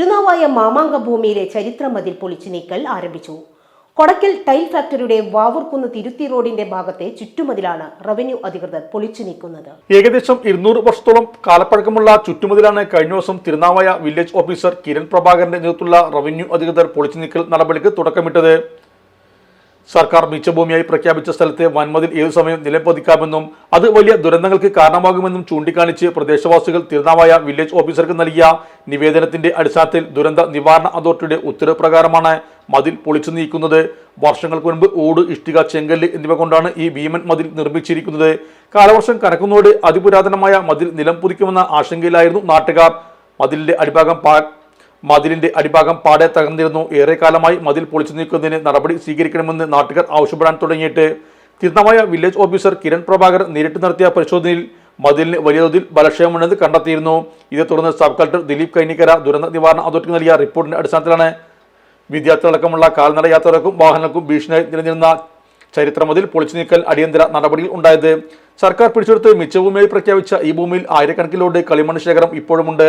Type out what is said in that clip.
തിരുനാവായ മാമാങ്ക ഭൂമിയിലെ ചരിത്ര മതിൽ പൊളിച്ചു നീക്കൽ ആരംഭിച്ചു. കൊടക്കൽ ടൈൽ ഫാക്ടറിയുടെ വാവൂർക്കുന്ന് തിരുത്തി റോഡിന്റെ ഭാഗത്തെ ചുറ്റുമതിലാണ് റവന്യൂ അധികൃതർ പൊളിച്ചു നീക്കുന്നത് ഏകദേശം ഇരുന്നൂറ് വർഷത്തോളം കാലപ്പഴക്കമുള്ള ചുറ്റുമതിലാണ് കഴിഞ്ഞ ദിവസം തിരുനാവായ വില്ലേജ് ഓഫീസർ കിരൺ പ്രഭാകരന്റെ നേതൃത്വത്തിലുള്ള റവന്യൂ അധികൃതർ പൊളിച്ചു നീക്കൽ നടപടിക്ക് തുടക്കമിട്ടത്. സർക്കാർ മിച്ചഭൂമിയായി പ്രഖ്യാപിച്ച സ്ഥലത്തെ വൻമതിൽ ഏതു സമയം നിലംപതിക്കാമെന്നും അത് വലിയ ദുരന്തങ്ങൾക്ക് കാരണമാകുമെന്നും ചൂണ്ടിക്കാണിച്ച് പ്രദേശവാസികൾ തിരുനാവായ വില്ലേജ് ഓഫീസർക്ക് നൽകിയ നിവേദനത്തിന്റെ അടിസ്ഥാനത്തിൽ ദുരന്ത നിവാരണ അതോറിറ്റിയുടെ ഉത്തരവ് പ്രകാരമാണ് മതിൽ പൊളിച്ചു നീക്കുന്നത്. വർഷങ്ങൾക്ക് മുൻപ് ഓട് ഇഷ്ടിക ചെങ്കല്ല് എന്നിവ കൊണ്ടാണ് ഈ ഭീമൻ മതിൽ നിർമ്മിച്ചിരിക്കുന്നത്. കാലവർഷം കനക്കുന്നതോടെ അതിപുരാതനമായ മതിൽ നിലം പുതിക്കുമെന്ന ആശങ്കയിലായിരുന്നു നാട്ടുകാർ. മതിലിന്റെ അടിഭാഗം മതിലിന്റെ അടിഭാഗം പാടെ തകർന്നിരുന്നു. ഏറെക്കാലമായി മതിൽ പൊളിച്ചു നീക്കുന്നതിന് നടപടി സ്വീകരിക്കണമെന്ന് നാട്ടുകാർ ആവശ്യപ്പെടാൻ തുടങ്ങിയിട്ട് തിരുനാവായ വില്ലേജ് ഓഫീസർ കിരൺ പ്രഭാകർ നേരിട്ട് നടത്തിയ പരിശോധനയിൽ മതിലിന് വലിയ തോതിൽ ബലക്ഷയമുണ്ടെന്ന് കണ്ടെത്തിയിരുന്നു. ഇതേ തുടർന്ന് സബ് കളക്ടർ ദിലീപ് കൈനിക്കര ദുരന്ത നിവാരണ അതോറിറ്റി നൽകിയ റിപ്പോർട്ടിന്റെ അടിസ്ഥാനത്തിലാണ് വിദ്യാർത്ഥികളടക്കമുള്ള കാൽനട യാത്രകൾക്കും വാഹനങ്ങൾക്കും ഭീഷണി ചരിത്ര ചരിത്രമതിൽ പൊളിച്ചു നീക്കൽ അടിയന്തര നടപടിയിൽ ഉണ്ടായത്. സർക്കാർ പിടിച്ചെടുത്ത് മിച്ചഭൂമിയായി പ്രഖ്യാപിച്ച ഈ ഭൂമിയിൽ ആയിരക്കണക്കിലോട് കളിമണ്ണ് ശേഖരം ഇപ്പോഴുമുണ്ട്.